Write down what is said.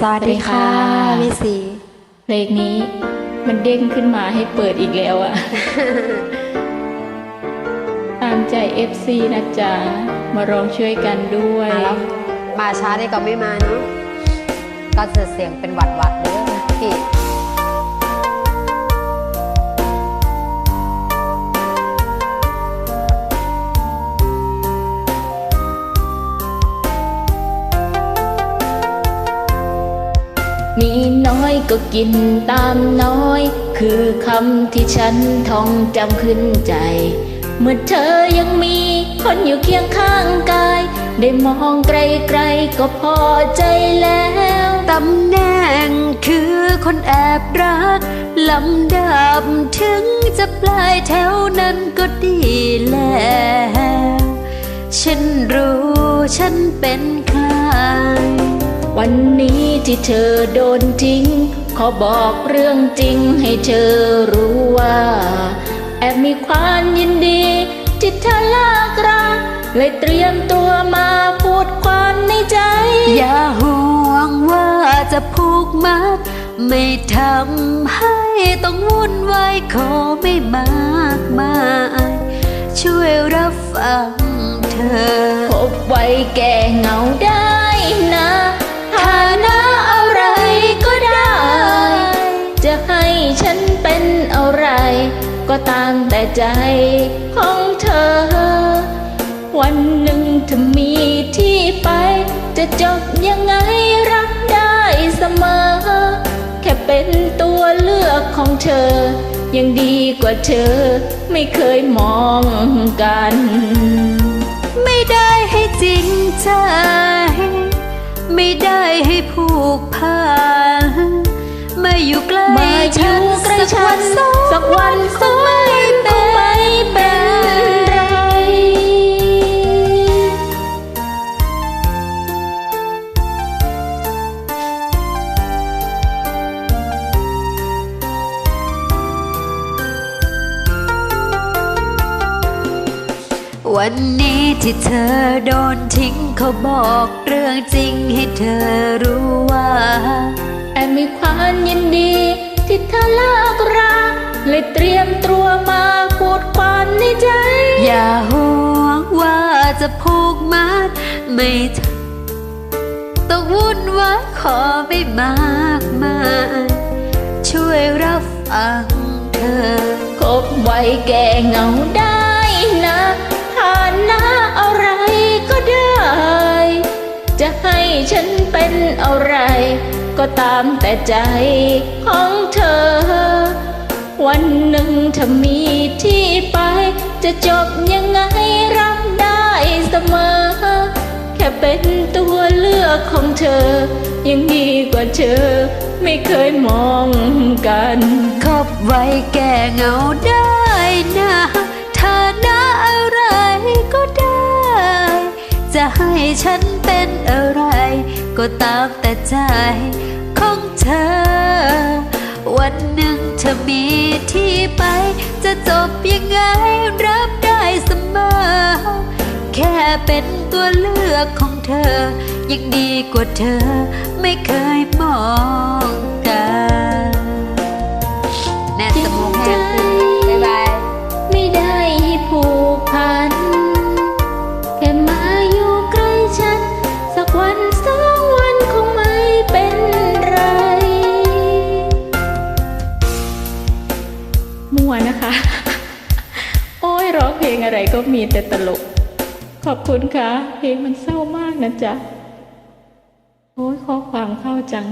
สวัสดีค่ะสวัสดีค่ะพี่สีเพลงนี้มันเด้งขึ้นมาให้เปิดอีกแล้วอะตามใจ FC นะจ๊ะ มาร้องช่วยกันด้วย มาแล้วมาช้าได้ก็ไม่มาเนาะก็จะเสียงเป็นหวัดหวัดๆเด้อพี่ น้อยก็กินตามน้อย คือคำที่ฉันท่องจำขึ้นใจ เมื่อเธอยังมีคนอยู่เคียงข้างกาย ได้มองไกลๆก็พอใจแล้วตำแหน่งคือคนแอบรักลำดับถึงจะปลายแถวนั้นก็ดีแล้วฉันรู้ฉันเป็นใคร วันนี้ที่เธอโดนทิ้ง ขอบอกเรื่องจริงให้เธอรู้ว่า แอบมีความยินดีที่เธอเลิกรักเลยเตรียมตัวมาพูดความในใจ อย่าห่วงว่าจะผูกมัด ไม่ทำให้ต้องวุ่นวายขอไม่มากมายช่วยรับฟังเธอพบไว้แก่เหงาได้ามแต่ใจของเธอ วันหนึ่งถ้ามีที่ไป จะจบยังไงรับได้เสมอ แค่เป็นตัวเลือกของเธอ ยังดีกว่าเธอไม่เคยมองกัน ไม่ได้ให้จริงใจ ไม่ได้ให้ผูกพันมาอยู่ใกล้มาอฉัยู่นใกล้สักฉัวันสักวันคง วันนี้ที่เธอโดนทิ้งเขาบอกเรื่องจริงให้เธอรู้ว่าแอบมีความยินดี ที่เธอเลิกรักเลยเตรียมตัวมาพูดความในใจ อย่าห่วงว่าจะผูกมัดไม่ต้องวุ่นวายขอไม่มากมาย ช่วยรับฟังเธอคบไว้แก่เหงาได้ ตามแต่ใจของเธอ วันหนึ่งถ้ามีที่ไป จะจบยังไงรับได้เสมอ แค่เป็นตัวเลือกของเธอ ยังดีกว่าเธอ ไม่เคยมองกันคบไว้แก่เงาได้นะฐานะอะไรก็ได้ จะให้ฉันเป็นอะไรก็ตามแต่ใจ ของเธอ วันหนึ่งเธอมีที่ไป จะจบยังไงรับได้เสมอ แค่เป็นตัวเลือกของเธอ ยังดีกว่าเธอไม่เคยมอง อะไรก็มีแต่ตลก ขอบคุณค่ะ เพลงมันเศร้ามากนะจ๊ะ โอ้ยข้อความเข้าจัง